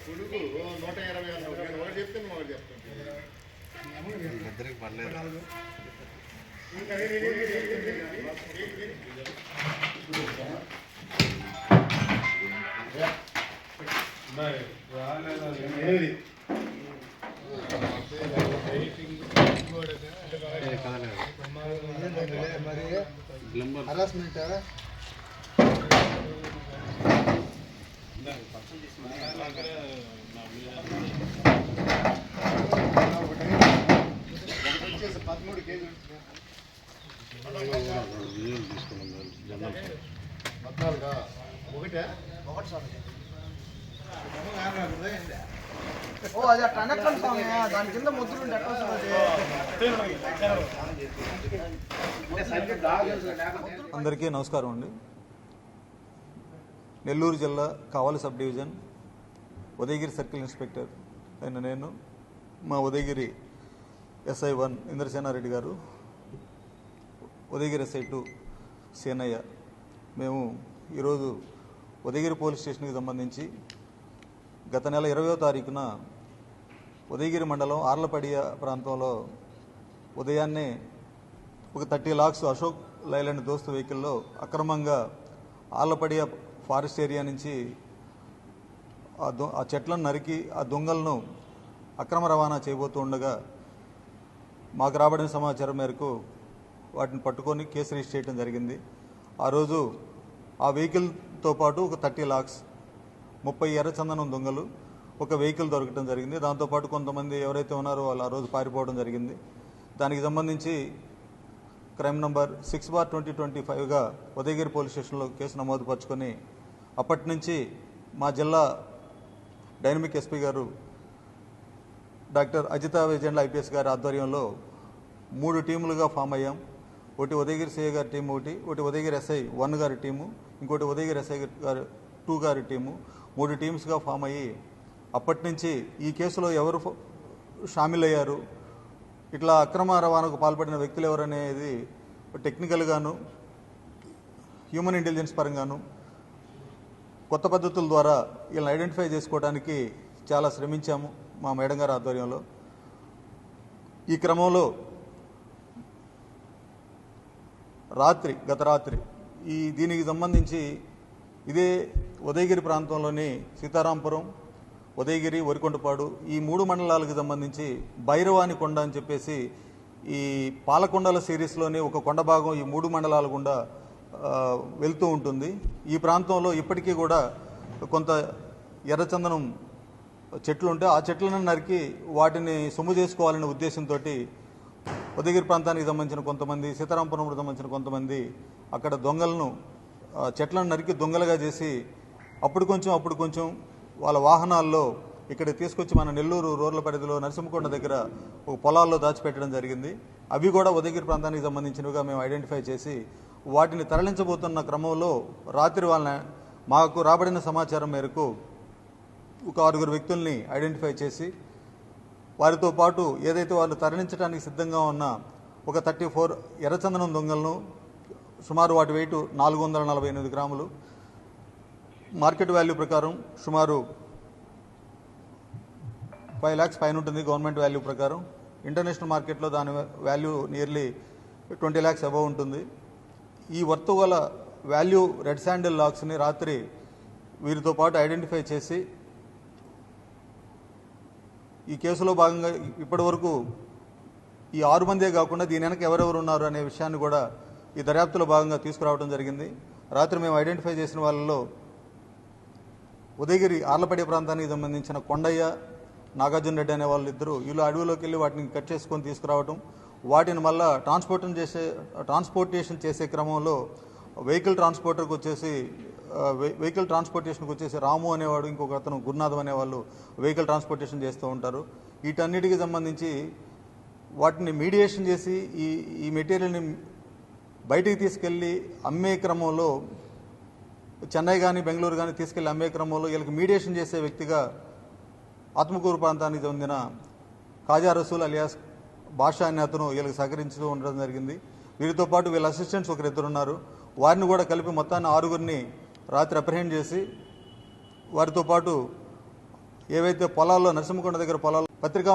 పులుగు నూట ఇరవై అన్నావు నేను ఒకటి చెప్తే నువ్వు ఒకటి చెప్తాను ఇద్దరికి గ్లంబర్ హరాస్మెంట్ ఒకటి వచ్చేసి పదమూడు కేజీలు తీసుకున్నాం పద్నాలుగా ఒకటే ఒకటి ఓ అది అట్లా స్వామి దాని కింద ముద్దులు అందరికీ నమస్కారం అండి. నెల్లూరు జిల్లా Kavali sub division Udayagiri circle inspector అయిన నేను మా ఉదయగిరి ఎస్ఐ వన్ ఇంద్రసేనారెడ్డి గారు ఉదయగిరి ఎస్ఐ టూ సేనయ్య. మేము ఈరోజు ఉదయగిరి పోలీస్ స్టేషన్కి సంబంధించి గత నెల ఇరవయో తారీఖున ఉదయగిరి మండలం ఆర్లపడియ ప్రాంతంలో ఉదయాన్నే ఒక థర్టీ లాక్స్ అశోక్ లైలాండ్ దోస్తు వెహికల్లో అక్రమంగా ఆర్లపడియ ఫారెస్ట్ ఏరియా నుంచి ఆ దొ ఆ చెట్లను నరికి ఆ దొంగలను అక్రమ రవాణా చేయబోతూ ఉండగా మాకు రాబడిన సమాచారం మేరకు వాటిని పట్టుకొని కేసు రిజిస్టర్ చేయడం జరిగింది. ఆ రోజు ఆ వెహికల్తో పాటు ఒక థర్టీ లాక్స్ ముప్పై ఎర్రచందనం దొంగలు ఒక వెహికల్ దొరకడం జరిగింది. దాంతోపాటు కొంతమంది ఎవరైతే ఉన్నారో వాళ్ళు ఆ రోజు పారిపోవడం జరిగింది. దానికి సంబంధించి crime number six bar twenty twenty ఫైవ్గా Udayagiri police స్టేషన్లో కేసు నమోదు పరుచుకొని అప్పటి నుంచి మా జిల్లా డైనమిక్ ఎస్పీ గారు డాక్టర్ అజిత విజయండ్ల ఐపీఎస్ గారి ఆధ్వర్యంలో మూడు టీములుగా ఫామ్ అయ్యాం. ఒకటి ఉదయగిరి సిఐ గారి టీం ఒకటి ఒకటి ఉదయగిరి ఎస్ఐ వన్ గారి టీము ఇంకోటి ఉదయగిరి ఎస్ఐ గారి టూ గారి టీము. మూడు టీమ్స్గా ఫామ్ అయ్యి అప్పటి నుంచి ఈ కేసులో ఎవరు షామిల్ అయ్యారు ఇట్లా అక్రమ రవాణాకు పాల్పడిన వ్యక్తులు ఎవరనేది టెక్నికల్గాను హ్యూమన్ ఇంటెలిజెన్స్ పరంగాను కొత్త పద్ధతుల ద్వారా వీళ్ళని ఐడెంటిఫై చేసుకోవడానికి చాలా శ్రమించాము మా మేడం గారి ఆధ్వర్యంలో. ఈ క్రమంలో రాత్రి గత రాత్రి ఈ దీనికి సంబంధించి ఇదే ఉదయగిరి ప్రాంతంలోని సీతారాంపురం ఉదయగిరి వరికొండపాడు ఈ మూడు మండలాలకు సంబంధించి భైరవాని కొండ అని చెప్పేసి ఈ పాలకొండల సిరీస్లోని ఒక కొండ భాగం ఈ మూడు మండలాల గుండా వెళ్తూ ఉంటుంది. ఈ ప్రాంతంలో ఇప్పటికీ కూడా కొంత ఎర్రచందనం చెట్లు ఉంటే ఆ చెట్లను నరికి వాటిని సొమ్ము చేసుకోవాలనే ఉద్దేశంతో ఉదయగిరి ప్రాంతానికి సంబంధించిన కొంతమంది సీతారాంపురంకు సంబంధించిన కొంతమంది అక్కడ దొంగలను చెట్లను నరికి దొంగలుగా చేసి అప్పుడు కొంచెం అప్పుడు కొంచెం వాళ్ళ వాహనాల్లో ఇక్కడ తీసుకొచ్చి మన నెల్లూరు రోడ్ల పరిధిలో నరసింహకొండ దగ్గర ఒక పొలాల్లో దాచిపెట్టడం జరిగింది. అవి కూడా ఉదయగిరి ప్రాంతానికి సంబంధించినవిగా మేము ఐడెంటిఫై చేసి వాటిని తరలించబోతున్న క్రమంలో రాత్రి వలన మాకు రాబడిన సమాచారం మేరకు ఒక ఆరుగురు వ్యక్తుల్ని ఐడెంటిఫై చేసి వారితో పాటు ఏదైతే వాళ్ళు తరలించడానికి సిద్ధంగా ఉన్న ఒక థర్టీ ఫోర్ ఎర్రచందనం దొంగలను సుమారు వాటి వెయిట్ నాలుగు వందల నలభై ఎనిమిది గ్రాములు మార్కెట్ వాల్యూ ప్రకారం సుమారు ఫైవ్ ల్యాక్స్ పైన ఉంటుంది గవర్నమెంట్ వాల్యూ ప్రకారం. ఇంటర్నేషనల్ మార్కెట్లో దాని value nearly twenty lakhs above ఉంటుంది. ఈ వర్త్ వాల్యూ రెడ్ శాండిల్ లాక్స్ని రాత్రి వీరితో పాటు ఐడెంటిఫై చేసి ఈ కేసులో భాగంగా ఇప్పటి వరకు ఈ ఆరు మందే కాకుండా దీని వెనక ఎవరెవరు ఉన్నారు అనే విషయాన్ని కూడా ఈ దర్యాప్తులో భాగంగా తీసుకురావడం జరిగింది. రాత్రి మేము ఐడెంటిఫై చేసిన వాళ్ళలో ఉదయగిరి ఆర్లపడే ప్రాంతానికి సంబంధించిన కొండయ్య నాగార్జున రెడ్డి అనే వాళ్ళు ఇద్దరు వీళ్ళు అడవిలోకి వెళ్ళి వాటిని కట్ చేసుకొని తీసుకురావడం వాటిని మళ్ళా ట్రాన్స్పోర్ట్ చేసే ట్రాన్స్పోర్టేషన్ చేసే క్రమంలో వెహికల్ ట్రాన్స్పోర్టర్కి వచ్చేసి వె- వెహికల్ ట్రాన్స్పోర్టేషన్కి వచ్చేసి రాము అనేవాడు ఇంకొక అతను గురునాథం అనేవాళ్ళు వెహికల్ ట్రాన్స్పోర్టేషన్ చేస్తూ ఉంటారు. వీటన్నిటికి సంబంధించి వాటిని మీడియేషన్ చేసి ఈ ఈ మెటీరియల్ని బయటికి తీసుకెళ్ళి అమ్మే క్రమంలో చెన్నై కానీ బెంగళూరు కానీ తీసుకెళ్ళి అమ్మే క్రమంలో వీళ్ళకి మీడియేషన్ చేసే వ్యక్తిగా ఆత్మకూరు ప్రాంతానికి చెందిన కాజా రసూల్ అలియాస్ భాషా అనే అతను వీళ్ళకి సహకరించడం ఉండడం జరిగింది. వీరితో పాటు వీళ్ళ అసిస్టెంట్స్ ఒకరిద్దరు ఉన్నారు. వారిని కూడా కలిపి మొత్తాన్ని ఆరుగురిని రాత్రి అప్రహెండ్ చేసి వారితో పాటు ఏవైతే పొలాల్లో నరసింహకొండ దగ్గర పొలాల్లో పత్రికా